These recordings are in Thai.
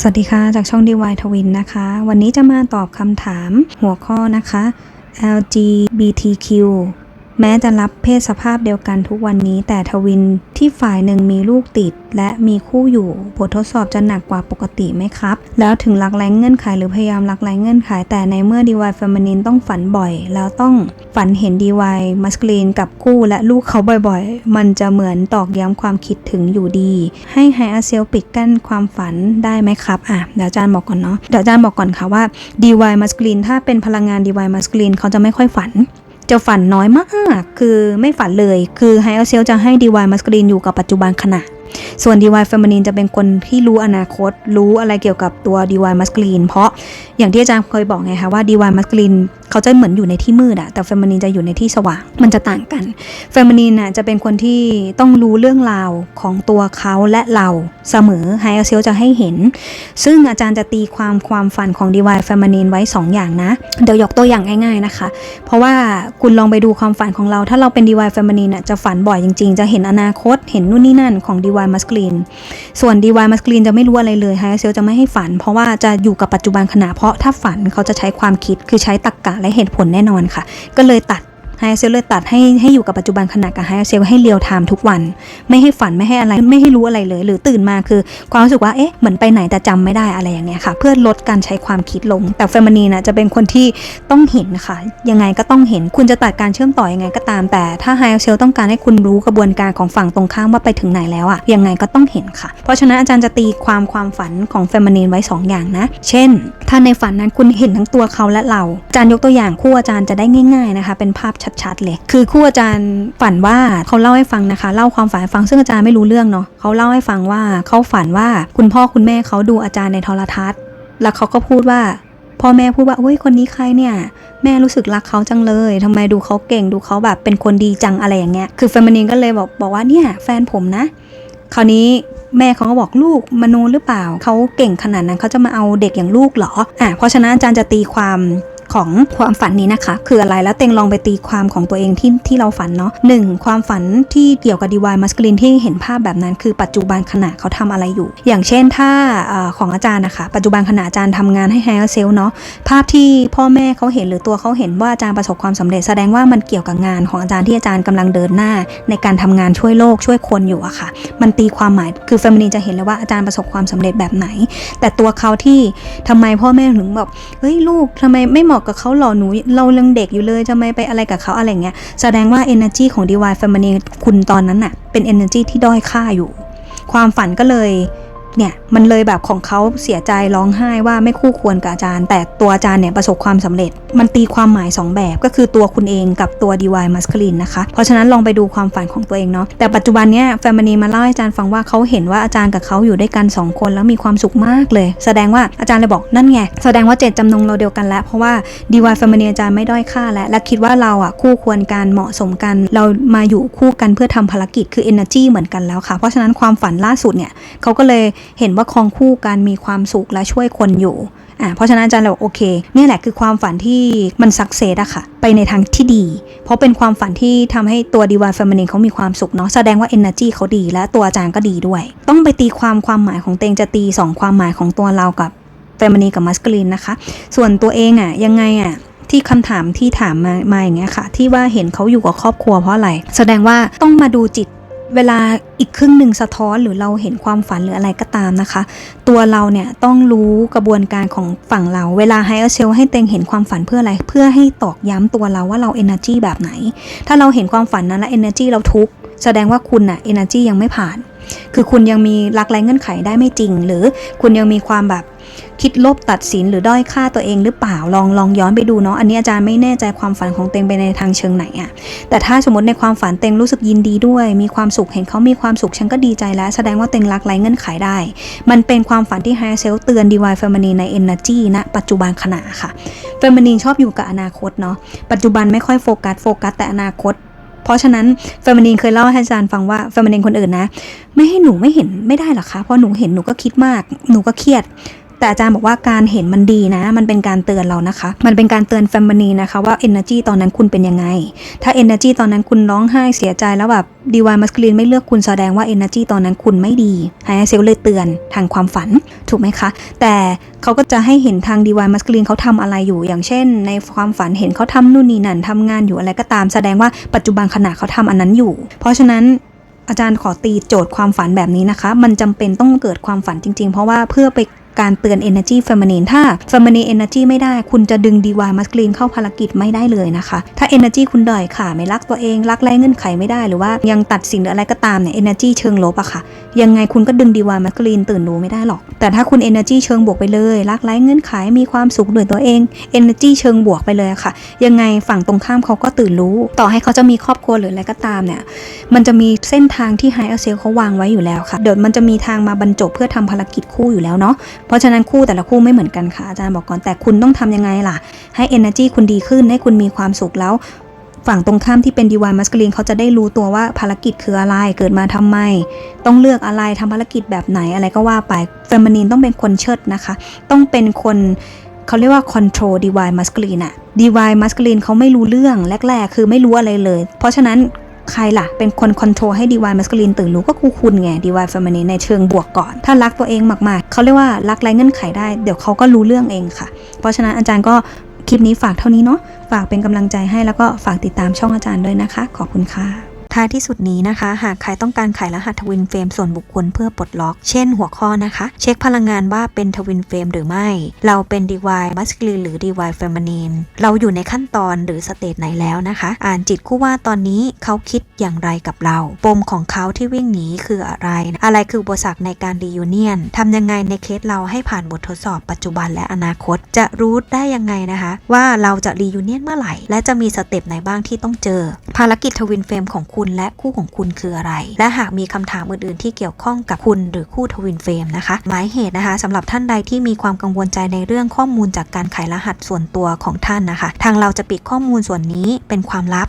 สวัสดีค่ะ จากช่อง DY ทวินนะคะ วันนี้จะมาตอบคำถามหัวข้อนะคะ LGBTQ แม้จะรับเพศสภาพเดียวกันทุกวันนี้ แต่ทวินที่ฝ่ายหนึ่งมีลูกติด และมีคู่อยู่บททดสอบจะหนักกว่าปกติไหมครับ แล้วถึงหลักแรงเงื่อนไขหรือพยายามหลักแรงเงื่อนไข แต่ในเมื่อ DY Feminine ต้องฝันบ่อย แล้วต้องฝันเห็น DY Masculine กับคู่และลูกเขาบ่อยๆ มันจะเหมือนตอกย้ำความคิดถึงอยู่ดี ให้ไฮอาเซลปิดกั้นความฝันได้ไหมครับอะเดี๋ยวอาจารย์บอกก่อนเนาะเดี๋ยวอาจารย์บอกก่อนค่ะว่า DY Masculine ถ้าเป็นพลังงาน DY Masculine เขาจะไม่ค่อยฝัน จะฝันน้อยมาก คือไม่ฝันเลย คือไฮเอลเซลจะให้ดีวายมัสกรีนอยู่กับปัจจุบันขณะ ส่วนดีวายเฟมินีนจะเป็นคนที่รู้อนาคต รู้อะไรเกี่ยวกับตัวดีวายมัสกรีนเพราะอย่างที่อาจารย์เคยบอกไงคะว่าดีวายมัสกรีนเขาจะเหมือนอยู่ในที่มืดอะแต่ Feminine จะอยู่ในที่สว่าง มันจะต่างกัน Feminine น่ะจะเป็นคนที่ต้องรู้เรื่องราวของตัวเขาและเราเสมอไฮเอเซลจะให้เห็น ซึ่งอาจารย์จะตีความความฝันของ DY Feminine ไว้ 2 อย่างนะ เดี๋ยวยกตัวอย่างง่ายๆนะคะ เพราะว่าคุณลองไปดูความฝันของเรา ถ้าเราเป็น DY Feminine น่ะจะฝันบ่อยจริงๆ จะเห็นอนาคต เห็นนู่นนี่นั่นของ DY Masculine ส่วน DY Masculine จะไม่รู้อะไรเลย Higher Self จะไม่ให้ฝัน เพราะว่าจะอยู่กับปัจจุบันขณะเพราะถ้าฝันเขาจะใช้ความคิดคือใช้ตรรกะและเหตุผลแน่นอนค่ะ ก็เลยตัด ไฮเซลเลยตัดให้ให้อยู่กับปัจจุบันขณะกับไฮเซลให้เรียลไทม์ทุกวัน ไม่ให้ฝันไม่ให้อะไรไม่ให้รู้อะไรเลย หรือตื่นมาคือ ความรู้สึกว่าเอ๊ะเหมือนไปไหนแต่จำไม่ได้อะไรอย่างเงี้ยค่ะ เพื่อลดการใช้ความคิดลง แต่เฟมินีนะจะเป็นคนที่ต้องเห็นค่ะ ยังไงก็ต้องเห็นคุณจะตัดการเชื่อมต่อยังไงก็ตาม แต่ถ้าไฮเซลต้องการให้คุณรู้กระบวนการของฝั่งตรงข้ามว่าไปถึงไหนแล้วอะยังไงก็ต้องเห็นค่ะ เพราะฉะนั้นอาจารย์จะตีความความฝันของเฟมินีนไว้สองอย่างนะ เช่น ถ้าในฝันนั้นคุณเห็นทั้งตัวเขาและเราอาจารย์ยกตัวอย่างคู่อาจารย์จะได้ง่าย ๆนะคะ เป็นภาพชัดๆ เลย คือคู่อาจารย์ฝันว่าเขาเล่าให้ฟังนะคะ เล่าความฝันให้ฟังซึ่งอาจารย์ไม่รู้เรื่องเนาะเขาเล่าให้ฟังว่าเขาฝันว่าคุณพ่อคุณแม่เขาดูอาจารย์ในโทรทัศน์ แล้วเขาก็พูดว่าพ่อแม่พูดว่าเฮ้ยคนนี้ใครเนี่ย แม่รู้สึกรักเขาจังเลยทำไมดูเขาเก่งดูเขาแบบเป็นคนดีจังอะไรอย่างเงี้ยคือเฟนมินีนก็เลยบอกบอกว่าเนี่ยแฟนผมนะ คราวนี้แม่เขาก็บอกลูกมโนหรือเปล่าเขาเก่งขนาดนั้นเขาจะมาเอาเด็กอย่างลูกเหรออะเพราะฉะนั้นอาจารย์จะตีความ ของความฝันนี้นะคะ คืออะไรแล้วเต็งลองไปตีความของตัวเองที่ที่เราฝันเนาะหนึ่งความฝันที่เกี่ยวกับดีวายมัสกลินที่เห็นภาพแบบนั้น คือปัจจุบันขณะเขาทำอะไรอยู่ อย่างเช่นถ้าอของอาจารย์นะคะ ปัจจุบันขณะอาจารย์ทำงานให้ไฮเซลเนาะภาพที่พ่อแม่เขาเห็นหรือตัวเขาเห็นว่าอาจารย์ประสบความสำเร็จแสดงว่ามันเกี่ยวกับงานของอาจารย์ที่อาจารย์กำลังเดินหน้า ในการทำงานช่วยโลกช่วยคนอยู่อะค่ะ มันตีความหมายคือเฟมินีจะเห็นเลยว่าอาจารย์ประสบความสำเร็จแบบไหน แต่ตัวเขาที่ทำไมพ่อแม่ถึงแบบเฮ้ยลูกทำไมไม่เหมาะกับเขาหล่อหนูเรายังเด็กอยู่เลยทำไมไปอะไรกับเขาอะไรเงี้ยแสดงว่า energy ของ divine feminine คุณตอนนั้นน่ะเป็น energy ที่ด้อยค่าอยู่ ความฝันก็เลย เนี่ยมันเลยแบบของเขาเสียใจร้องไห้ว่าไม่คู่ควรกับอาจารย์ แต่ตัวอาจารย์เนี่ยประสบความสำเร็จ มันตีความหมาย 2 แบบก็คือตัวคุณเองกับตัว divine masculine นะคะ เพราะฉะนั้นลองไปดูความฝันของตัวเองเนาะแต่ปัจจุบันเนี่ยแฟมินีมาเล่าให้อาจารย์ฟังว่าเขาเห็นว่าอาจารย์กับเขาอยู่ด้วยกัน 2 คนแล้วมีความสุขมากเลย แสดงว่าอาจารย์เลยบอกนั่นไงแสดงว่าเจตจำนงเราเดียวกันแล้ว เพราะว่า divine feminine อาจารย์ไม่ด้อยค่าแล้วและคิดว่าเราอะคู่ควรกันเหมาะสมกัน เรามาอยู่คู่กันเพื่อทำภารกิจคือ energy เหมือนกันแล้วค่ะ เพราะฉะนั้นความฝันล่าสุดเนี่ยเขาก็เลยเห็นว่าคองคู่กันมีความสุขและช่วยคนอยู่อ่าเพราะฉะนั้นอาจารย์เลยบอกโอเคเนี่ยแหละคือความฝันที่มันสักเซสอะค่ะ ไปในทางที่ดี เพราะเป็นความฝันที่ทำให้ตัวดีวานเฟมินีเขามีความสุขเนาะแสดงว่า energy เขาดี และตัวอาจารย์ก็ดีด้วย ต้องไปตีความความหมายของเตงจะตีสองความหมายของตัวเรากับเฟมินีกับมัสกลินนะคะ ส่วนตัวเองอะยังไงอะที่คำถามที่ถามมามาอย่างเงี้ยค่ะ ที่ว่าเห็นเขาอยู่กับครอบครัวเพราะอะไร แสดงว่าต้องมาดูจิต เวลาอีกครึ่งหนึ่งสะท้อนหรือเราเห็นความฝันหรืออะไรก็ตามนะคะ ตัวเราเนี่ยต้องรู้กระบวนการของฝั่งเรา เวลาไฮเออร์เชลให้เต็งเห็นความฝันเพื่ออะไร เพื่อให้ตอกย้ำตัวเราว่าเราเอเนอร์จีแบบไหน ถ้าเราเห็นความฝันนั้นและ energy เราทุกแสดงว่าคุณน่ะ energy ยังไม่ผ่าน คือคุณยังมีรักไร้เงื่อนไขได้ไม่จริง หรือคุณยังมีความแบบคิดลบตัดสินหรือด้อยค่าตัวเองหรือเปล่าลองลองย้อนไปดูเนาะอันนี้อาจารย์ไม่แน่ใจความฝันของเต็งไปในทางเชิงไหนอะแต่ถ้าสมมติในความฝันเต็งรู้สึกยินดีด้วย มีความสุขเห็นเขามีความสุขฉันก็ดีใจแล้ว แสดงว่าเต็งรักไร้เงื่อนไขได้ มันเป็นความฝันที่ไฮเซลเตือนดีวายเฟมินีใน energy ณปัจจุบันขณะค่ะเฟมินีชอบอยู่กับอนาคตเนาะปัจจุบันไม่ค่อยโฟกัสโฟกัสแต่อนาคต เพราะฉะนั้นเฟมินีนเคยเล่าให้อาจารย์ฟังว่าเฟมินีนคนอื่นนะ ไม่ให้หนูไม่เห็นไม่ได้หรอคะเพราะหนูเห็นหนูก็คิดมาก หนูก็เครียด แต่อาจารย์บอกว่าการเห็นมันดีนะ มันเป็นการเตือนเรานะคะ มันเป็นการเตือนแฟมินีนะคะว่า energy ตอนนั้นคุณเป็นยังไง ถ้า energy ตอนนั้นคุณร้องไห้เสียใจแล้วแบบดีวายมัสคลีนไม่เลือกคุณแสดงว่า energy ตอนนั้นคุณไม่ดีไฮเซลเลยเตือนทางความฝันถูกไหมคะ แต่เขาก็จะให้เห็นทางดีวายมัสคลีนเขาทำอะไรอยู่ อย่างเช่น ในความฝันเห็นเขาทำนู่นนี่นั่นทำงานอยู่อะไรก็ตามแสดงว่าปัจจุบันขณะเขาทำอันนั้นอยู่ เพราะฉะนั้นอาจารย์ขอตีโจทย์ความฝันแบบนี้นะคะ มันจำเป็นต้องเกิดความฝันจริง ๆ เพราะว่าเพื่อไป การเตือน energy feminine ถ้า feminine energy ไม่ได้ คุณจะดึง dy masculine เข้าภารกิจไม่ได้เลยนะคะ ถ้า energy คุณด้อยค่ะ ไม่รักตัวเอง รักไร้เงื่อนไขไม่ได้ หรือว่ายังตัดสินหรืออะไรก็ตามเนี่ย energy เชิงลบอะค่ะ ยังไงคุณก็ดึง dy masculine ตื่นรู้ไม่ได้หรอก แต่ถ้าคุณ energy เชิงบวกไปเลยรักไร้เงื่อนไขมีความสุขด้วยตัวเอง energy เชิงบวกไปเลยค่ะ ยังไงฝั่งตรงข้ามเขาก็ตื่นรู้ ต่อให้เขาจะมีครอบครัวหรืออะไรก็ตามเนี่ยมันจะมีเส้นทางที่ High Excel เขาวางไว้อยู่แล้วค่ะ เดี๋ยวมันจะมีทางมาบรรจบเพื่อทำภารกิจคู่อยู่แล้วเนาะเพราะฉะนั้นคู่แต่ละคู่ไม่เหมือนกันค่ะอาจารย์บอกก่อนแต่คุณต้องทำยังไงล่ะ ให้ energy คุณดีขึ้นให้คุณมีความสุขแล้ว ฝั่งตรงข้ามที่เป็น divine masculine เขาจะได้รู้ตัวว่าภารกิจคืออะไรเกิดมาทำไม ต้องเลือกอะไรทำภารกิจแบบไหนอะไรก็ว่าไป feminine ต้องเป็นคนเชิดนะคะ ต้องเป็นคนเขาเรียกว่า control divine masculine อะ divine masculine เขาไม่รู้เรื่องแรก ๆ คือไม่รู้อะไรเลย เพราะฉะนั้นใครล่ะ เป็นคน control ให้ divine masculine ตื่นรู้ก็คือคุณไง divine feminine ในเชิงบวกก่อน ถ้ารักตัวเองมากๆ เขาเรียกว่ารักไรเงื่อนไขได้ เดี๋ยวเขาก็รู้เรื่องเองค่ะ เพราะฉะนั้นอาจารย์ก็ คลิปนี้ฝากเท่านี้เนาะฝากเป็นกำลังใจให้แล้วก็ฝากติดตามช่องอาจารย์ด้วยนะคะ ขอบคุณค่ะ ท้ายที่สุดนี้นะคะ หากใครต้องการไขรหัสทวินเฟรมส่วนบุคคลเพื่อปลดล็อก เช่นหัวข้อนะคะ เช็คพลังงานว่าเป็นทวินเฟรมหรือไม่ เราเป็น DY masculine หรือ DY feminine เราอยู่ในขั้นตอนหรือสเตจไหนแล้วนะคะ อ่านจิตคู่ว่าตอนนี้เขาคิดอย่างไรกับเรา ปมของเขาที่วิ่งหนีคืออะไร อะไรคืออุปสรรคในการรียูเนียนทำยังไงในเคสเราให้ผ่านบททดสอบปัจจุบันและอนาคต จะรู้ได้ยังไงนะคะ ว่าเราจะรียูเนียนเมื่อไหร่ และจะมีสเต็ปไหนบ้างที่ต้องเจอ ภารกิจทวินเฟรมของคุณและคู่ของคุณคืออะไร และหากมีคำถามอื่น ๆ ที่เกี่ยวข้องกับคุณหรือคู่ทวินเฟรมนะคะหมายเหตุนะคะสำหรับท่านใดที่มีความกังวลใจในเรื่องข้อมูลจากการไขรหัสส่วนตัวของท่านนะคะ ทางเราจะปิดข้อมูลส่วนนี้เป็นความลับ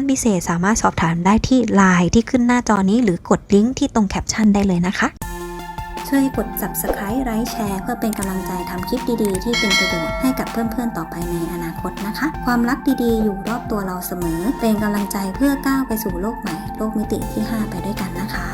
นนพิเศษสามารถสอบถามได้ที่ Line ที่ขึ้นหน้าจอนี้หรือกดลิงก์ที่ตรงแคปชั่นได้เลยนะคะ ช่วยกด subscribe ไลค์แชร์เพื่อเป็นกำลังใจทำคลิปดีๆ ที่เป็นประโยชน์ให้กับเพื่อนๆต่อไปในอนาคตนะคะ ความรักดีๆ อยู่รอบตัวเราเสมอ เป็นกำลังใจเพื่อก้าวไปสู่โลกใหม่ โลกมิติที่ 5 ไปด้วยกันนะคะ